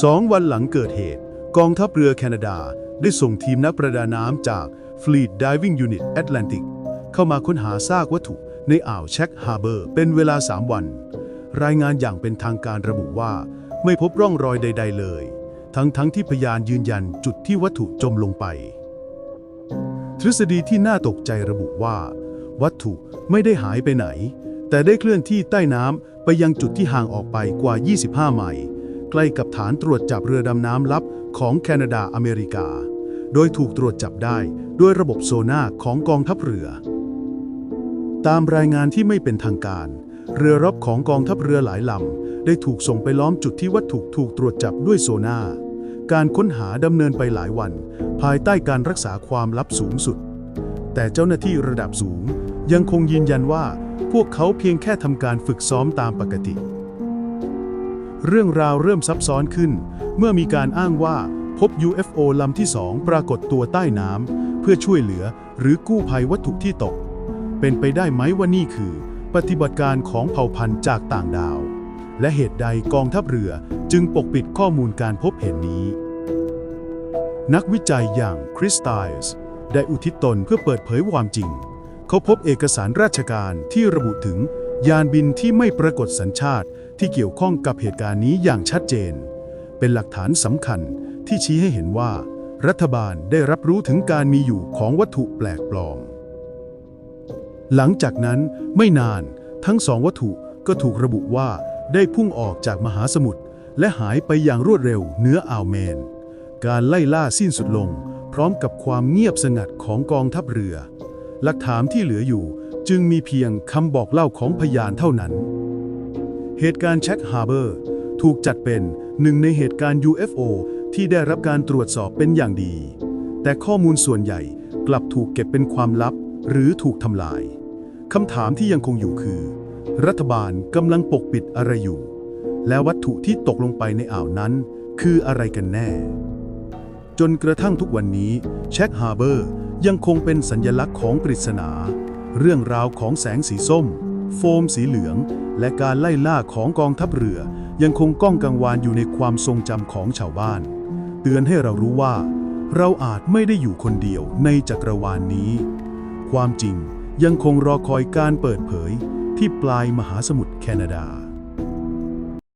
สองวันหลังเกิดเหตุ กองทัพเรือแคนาดาได้ส่งทีมนักประดาน้ำจาก Fleet Diving Unit Atlantic เข้ามาค้นหาซากวัตถุในอ่าวแช็กฮาร์เบอร์เป็นเวลา 3 วัน รายงานอย่างเป็นทางการระบุว่า ไม่พบร่องรอยใด ๆ เลย ทั้งๆทที่พยานยืนยันจุดที่วัตถุจมลงไป ทฤษฎีที่น่าตกใจระบุว่า วัตถุไม่ได้หายไปไหน แต่ได้เคลื่อนที่ใต้น้ำไปยังจุดที่ห่างออกไปกว่า 25 ไมล์ ใกล้กับฐานตรวจจับเรือดำน้ำลับของแคนาดาอเมริกา โดยถูกตรวจจับได้ด้วยระบบโซน่าของกองทัพเรือ ตามรายงานที่ไม่เป็นทางการ เรือรบของกองทัพเรือหลายลำได้ถูกส่งไปล้อมจุดที่วัตถุถูกตรวจจับด้วยโซน่าการค้นหาดำเนินไปหลายวัน ภายใต้การรักษาความลับสูงสุด แต่เจ้าหน้าที่ระดับสูงยังคงยืนยันว่า พวกเขาเพียงแค่ทำการฝึกซ้อมตามปกติ เรื่องราวเริ่มซับซ้อนขึ้น เมื่อมีการอ้างว่าพบ UFO ลำที่สองปรากฏตัวใต้น้ำเพื่อช่วยเหลือหรือกู้ภัยวัตถุที่ตก เป็นไปได้ไหมว่านี่คือ ปฏิบัติการของเผ่าพันธุ์จากต่างดาว และเหตุใดกองทัพเรือจึงปกปิดข้อมูลการพบเห็นนี้ นักวิจัยอย่างคริสตัลส์ได้อุทิศตนเพื่อเปิดเผยความจริง เขาพบเอกสารราชการที่ระบุถึงยานบินที่ไม่ปรากฏสัญชาติ ที่เกี่ยวข้องกับเหตุการณ์นี้อย่างชัดเจน เป็นหลักฐานสำคัญที่ชี้ให้เห็นว่า รัฐบาลได้รับรู้ถึงการมีอยู่ของวัตถุแปลกปลอม หลังจากนั้นไม่นานทั้งสองวัตถุก็ถูกระบุว่าได้พุ่งออกจากมหาสมุทรและหายไปอย่างรวดเร็วเหนืออ่าวแมน การไล่ล่าสิ้นสุดลง พร้อมกับความเงียบสงัดของกองทัพเรือ หลักฐานที่เหลืออยู่จึงมีเพียงคำบอกเล่าของพยานเท่านั้น เหตุการณ์แช็กฮาร์เบอร์ถูกจัดเป็นหนึ่งในเหตุการณ์ UFO ที่ได้รับการตรวจสอบเป็นอย่างดี แต่ข้อมูลส่วนใหญ่กลับถูกเก็บเป็นความลับ หรือถูกทำลาย คำถามที่ยังคงอยู่คือ รัฐบาลกำลังปกปิดอะไรอยู่ และวัตถุที่ตกลงไปในอ่าวนั้น คืออะไรกันแน่ จนกระทั่งทุกวันนี้แช็กฮาร์เบอร์ยังคงเป็นสัญญลักษณ์ของปริศนา เรื่องราวของแสงสีส้ม โฟมสีเหลือง และการไล่ล่าของกองทัพเรือ ยังคงก้องกังวานอยู่ในความทรงจำของชาวบ้าน เตือนให้เรารู้ว่า เราอาจไม่ได้อยู่คนเดียวในจักรวาลนนี้ ความจริงยังคงรอคอยการเปิดเผยที่ปลายมหาสมุทรแคนาดา